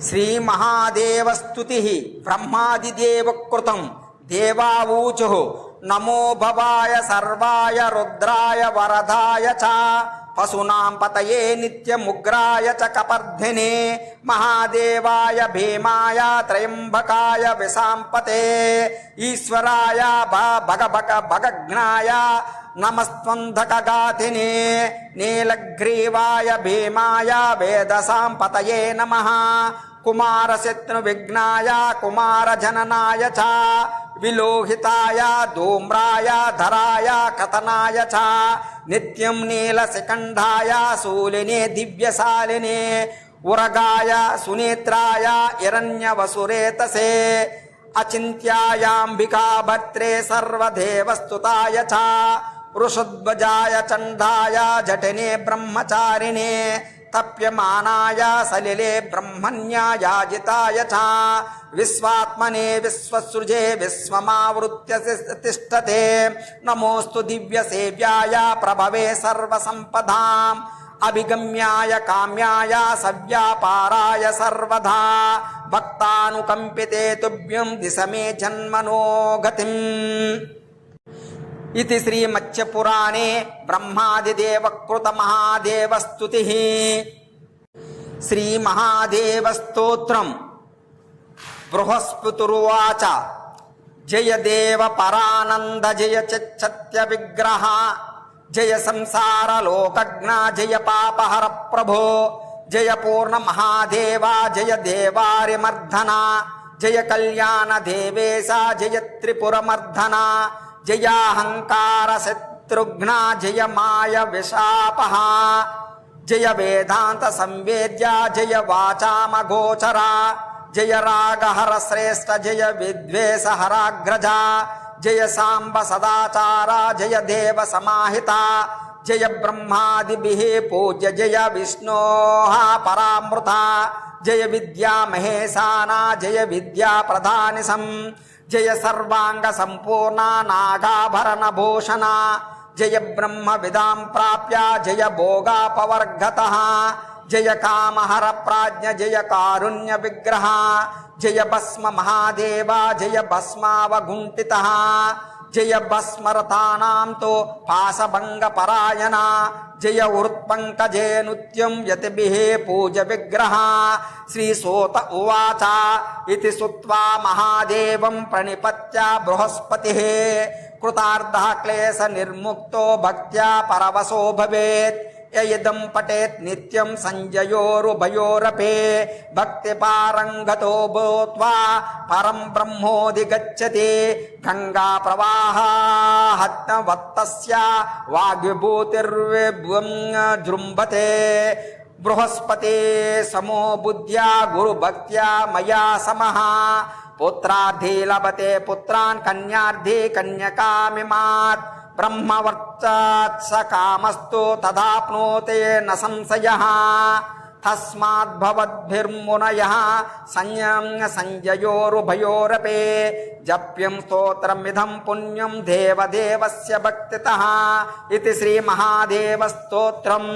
శ్రీమహాదేవస్తుతి బ్రహ్మాదిదేవకృతం దేవావూచు నమో భవాయ సర్వాయ రుద్రాయ వరదాయ చ పశూనాం పతయే నిత్యముగ్రాయ చ కపర్ధినే మహాదేవాయ భీమాయ త్రయంబకాయ విశాంపతే ఈశ్వరాయ భగభగ భగజ్ఞాయ నమస్త్వంధకగాతినే నీలగ్రీవాయ భీమాయ వేదసాం పతయే నమ కుమారశత్రు విఘ్నాయ కుమారజననాయ చ విలోహితాయ ధూమ్రాయ ధరాయ కథనాయ చ. నిత్యం నీలశిఖండాయ శూలినే దివ్యశాలినే ఉరగాయ సునేత్రాయ ఇరణ్యవసురేతసే అచింత్యాయాంబికాభర్త్రే సర్వదేవస్తుతాయ చ. వృషధ్వజాయ చండాయ జఠినే బ్రహ్మచారిణే. తప్యమానాయ సలిలే బ్రహ్మన్యాయాజితాయ చ విశ్వాత్మనే విశ్వసృజే విశ్వమావృత్య తిష్టతే. నమోస్తు దివ్యసేవ్యాయ ప్రభవే సర్వసంపదాం. అభిగమ్యాయ కామ్యాయ సవ్యాపారాయ సర్వదా. భక్తానుకంపితే తుభ్యం దిశమే జన్మనో గతిం. ఇది శ్రీ శ్రీమత్స్యపురాణే బ్రహ్మాదిదేవకృత మహాదేవస్తుతి శ్రీ శ్రీమహాదేవస్తోత్రం. బృహస్పతురువాచ. జయ దేవ పరానంద జయ చత్య విగ్రహ జయ సంసార లోకజ్ఞ జయ పాపహర ప్రభో జయ పూర్ణ మహాదేవ జయ దేవారిమర్ధన జయ కళ్యాణ దేవేశ జయ త్రిపురమర్ధన జయాహంకార శత్రుఘ్న జయ మాయ విశాపహ జయ వేదాంత సంవేద్య జయ వాచామగోచర జయ రాగహర శ్రేష్ఠ జయ విద్వేషహరాగ్రజ జయ సాంబ సదాచార జయ దేవ సమాహిత జయ బ్రహ్మాదిభి పూజ్య జయ విష్ణో పరామృత జయ విద్యా మహేశానా జయ విద్యా ప్రధానిసం జయ సర్వాంగ సంపూర్ణ నాగాభరణ భూషణ జయ బ్రహ్మ విదాం ప్రాప్య జయ భోగాపవర్గత జయ కామహర ప్రాజ్ఞ జయ కారుణ్య విగ్రహ జయ భస్మ మహాదేవ జయ భస్మావగుంఠిత జయ భస్మరతానాంతో పాశభంగ పరాయణ జయ ఉత్పంకజే నృత్యం యతిభిః పూజ విగ్రహ శ్రీసూత ఉవాచ ఇతి సుత్వా మహాదేవం ప్రణిపత్య బృహస్పతిः కృతార్థः క్లేశ నిర్ముక్తో భక్త్యా పరవశో భవేత్ యదం పటేత్ నిత్యం సంజయోరుభయోరపే భక్తి పారంగతో భూత్వా పరం బ్రహ్మోదిగచ్చతి గంగా ప్రవాహత్నవత్తస్య వాగ్విభూతిర్విభ్వం జృంభతే బృహస్పతి సమో బుద్ధ్యా గురుభక్త్యా మయా సమః పుత్రార్థీ లభతే పుత్రాన్ కన్యార్థీ కన్యకామిమాత్ బ్రహ్మవర్చాత్స కామస్తు తదాప్నోతే న సంశయ తస్మాద్భవద్భిర్మునయ సంయం సంజయోరుభయోరపే జప్యం స్తోత్రమిదం పుణ్యం దేవదేవస్య భక్తితః ఇది శ్రీమహాదేవస్తోత్రం